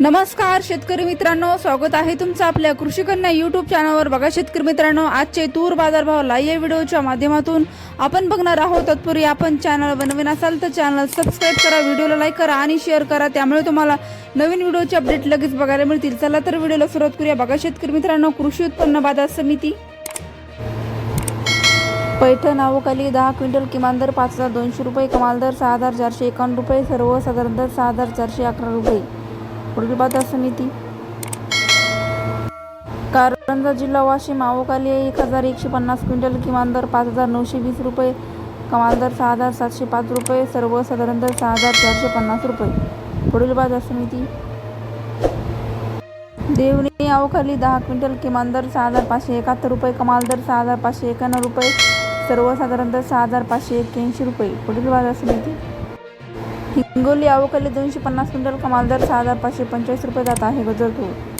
नमस्कार शेतकरी मित्रांनो. स्वागत आहे तुमचं आपल्या कृषी कन्या चॅनलवर बघा शेतकरी मित्रांनो आजचे तूर बाजारभाव लाईव्ह व्हिडिओच्या माध्यमातून आपण बघणार आहोत. तत्पूर्वी आपण चॅनल बनवीन असाल तर चॅनल सबस्क्राईब करा व्हिडिओला लाईक करा आणि शेअर करा. त्यामुळे तुम्हाला नवीन व्हिडिओचे अपडेट लगेच बघायला मिळतील. चला तर व्हिडिओला सुरुवात करूया. बघा शेतकरी मित्रांनो कृषी उत्पन्न बाजार समिती. पैठण आवकाली दहा क्विंटल किमान दर पाच हजार दोनशे रुपये कमाल दर सहा हजार चारशे एकावन्न रुपये सर्वसाधारण दर सहा हजार चारशे अकरा रुपये. पुढील बाजार समिती. कारंजा जिल्हा वाशिम आवकाली एक हजार एकशे पन्नास क्विंटल किमान दर पाच हजार नऊशे वीस रुपये. कमाल दर सहा हजार सातशे पाच रुपये. सर्वसाधारण दर सहा हजार चारशे पन्नास रुपये. पुढील बाजार समिती. देवणी आवखाली दहा क्विंटल किमान दर सहा हजार पाचशे एकाहत्तर रुपये. कमाल दर सहा हजार पाचशे एकावन्न रुपये. सर्वसाधारण दर सहा हजार पाचशे एक्क्याऐंशी रुपये. पुढील बाजार समिती. हिंगोली अवकाली दोनशे पन्नास क्विंटल कमाल दर सहा हजार पाचशे पंचेचाळीस रुपये जात आहे गजर तूर